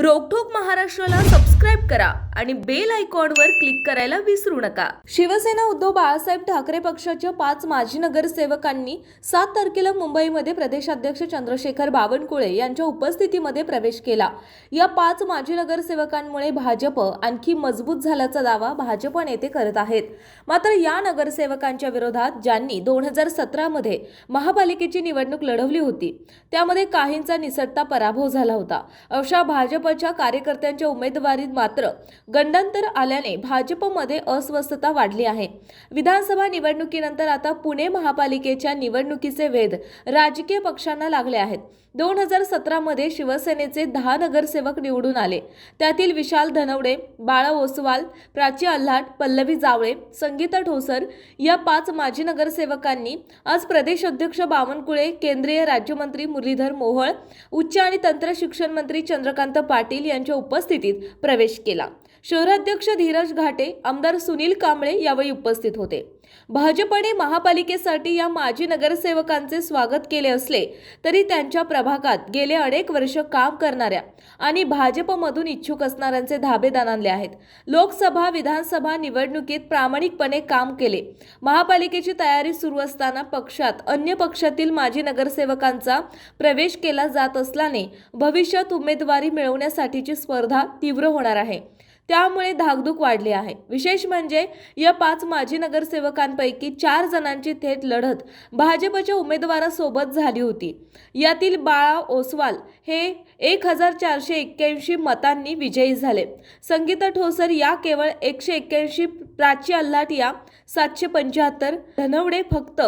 रोकठोक महाराष्ट्राला सबस्क्राईब करा आणि बेल आयकॉनवर क्लिक करायला विसरू नका. शिवसेना उद्धव बाळासाहेब ठाकरे पक्षाच्या पाच माजी नगरसेवकांनी सात तारखेला मुंबईमध्ये प्रदेशाध्यक्ष चंद्रशेखर बावनकुळे यांच्या उपस्थितीमध्ये प्रवेश केला. या पाच माजी नगरसेवकांमुळे भाजप आणखी मजबूत झाल्याचा दावा भाजप नेते करत आहेत. मात्र या नगरसेवकांच्या विरोधात ज्यांनी दोन हजार सतरामध्ये महापालिकेची निवडणूक लढवली होती त्यामध्ये काहींचा निसटता पराभव झाला होता. अशा भाजप भाजपच्या कार्यकर्त्यांच्या उमेदवारीत मात्र गंडांतर आल्याने भाजपमध्ये अस्वस्थता वाढली आहे. विधानसभा निवडणुकीनंतर आता पुणे महापालिकेच्या निवडणुकीचे वेध राजकीय पक्षांना लागले आहेत. दोन हजार सतरामध्ये शिवसेनेचे दहा नगरसेवक निवडून आले. त्यातील विशाल धनवडे बाळा ओसवाल प्राची अल्हाट पल्लवी जावळे संगीता ठोसर या पाच माजी नगरसेवकांनी आज प्रदेश अध्यक्ष बावनकुळे केंद्रीय राज्यमंत्री मुरलीधर मोहोळ उच्च आणि तंत्र शिक्षण मंत्री चंद्रकांत पाटील पाटील यांच्या उपस्थितीत प्रवेश केला. शहराध्यक्ष धीरज घाटे आमदार सुनील कांबळे यावेळी उपस्थित होते. भाजपने महापालिकेसाठी या माजी नगरसेवकांचे स्वागत केले असले तरी त्यांच्या प्रभागात गेले अनेक वर्ष काम करणाऱ्या आणि भाजपमधून इच्छुक असणाऱ्यांचे धाबे आणले आहेत. लोकसभा विधानसभा निवडणुकीत प्रामाणिकपणे काम केले. महापालिकेची तयारी सुरू असताना पक्षात अन्य पक्षातील माजी नगरसेवकांचा प्रवेश केला जात असल्याने भविष्यात उमेदवारी मिळवण्यासाठीची स्पर्धा तीव्र होणार आहे. त्यामुळे धाकधूक वाढली आहे. विशेष म्हणजे या पाच माजी नगरसेवकांपैकी चार जणांची थेट लढत भाजपच्या उमेदवारासोबत झाली होती. यातील बाळा ओसवाल हे एक हजार चारशे एक्क्याऐंशी मतांनी विजयी झाले. संगीता ठोसर या केवळ एकशे एक्क्याऐंशी प्राची अल्लाट या सातशे पंच्याहत्तर धनवडे फक्त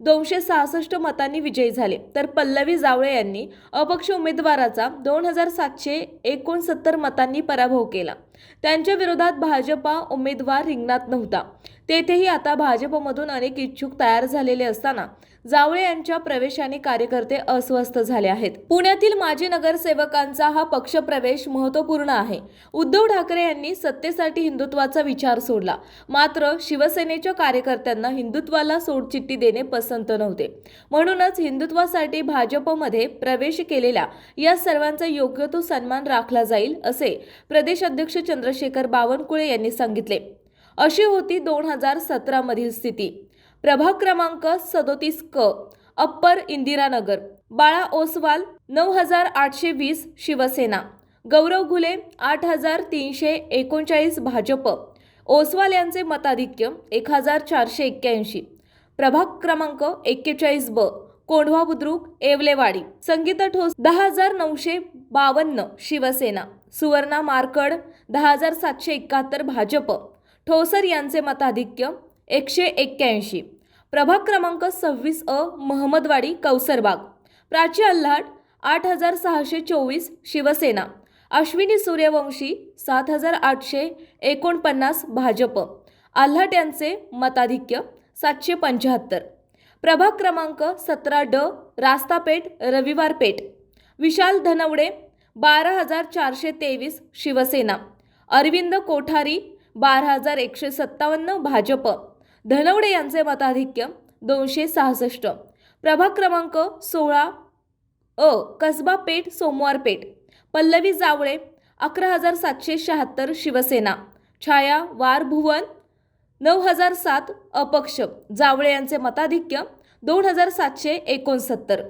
दोनशे सहासष्ट मतांनी विजयी झाले. तर पल्लवी जावळे यांनी अपक्ष उमेदवाराचा दोन हजार सातशे एकोणसत्तर मतांनी पराभव केला. त्यांच्या विरोधात भाजपा उमेदवार रिंगणात नव्हता. तेथेही आता भाजपमधून अनेक इच्छुक तयार झालेले असताना जावळे यांच्या प्रवेशाने कार्यकर्ते अस्वस्थ झाले आहेत. पुण्यातील माजी नगरसेवकांचा हा पक्षप्रवेश महत्त्वपूर्ण आहे. उद्धव ठाकरे यांनी सत्तेसाठी हिंदुत्वाचा विचार सोडला. मात्र शिवसेनेच्या कार्यकर्त्यांना हिंदुत्वाला सोडचिठ्ठी देणे पसंत नव्हते. म्हणूनच हिंदुत्वासाठी भाजपमध्ये प्रवेश केलेल्या या सर्वांचा योग्य तो सन्मान राखला जाईल असे प्रदेश अध्यक्ष चंद्रशेखर बावनकुळे यांनी सांगितले. अशी होती दोन हजार सतरामधील स्थिती. प्रभाग क्रमांक सदोतीस क अप्पर इंदिरानगर. बाळा ओसवाल नऊ हजार आठशे वीस शिवसेना. गौरव घुले आठ हजार तीनशे एकोणचाळीस भाजप. ओसवाल यांचे मताधिक्य एक हजार चारशे एक्क्याऐंशी. प्रभाग क्रमांक एक्केचाळीस ब कोंढवा बुद्रुक येवलेवाडी. संगीता ठोस दहा हजार नऊशे बावन्न शिवसेना. सुवर्णा मारकड दहा हजार सातशे एकाहत्तर भाजप. ठोसर यांचे मताधिक्य एकशे एक्क्याऐंशी. प्रभाग क्रमांक सव्वीस अ महमदवाडी कौसरबाग प्राची अल्हाट आठ हजार सहाशे चोवीस शिवसेना. अश्विनी सूर्यवंशी सात हजार आठशे एकोणपन्नास भाजप. आल्हाट यांचे मताधिक्य सातशे पंच्याहत्तर. प्रभाग क्रमांक सतरा ड रास्तापेठ रविवार पेठ विशाल धनवडे बारा हजार चारशे तेवीस शिवसेना. अरविंद कोठारी बारा हजार एकशे सत्तावन्न भाजप. धनवडे यांचे मताधिक्य दोनशे सहासष्ट. प्रभाग क्रमांक सोळा अ कसबा पेठ सोमवार पेठ. पल्लवी जावळे अकरा हजार सातशे शहात्तर शिवसेना. छाया वार भुवन नऊ हजार सात अपक्ष. जावळे यांचे मताधिक्य दोन हजार सातशे एकोणसत्तर.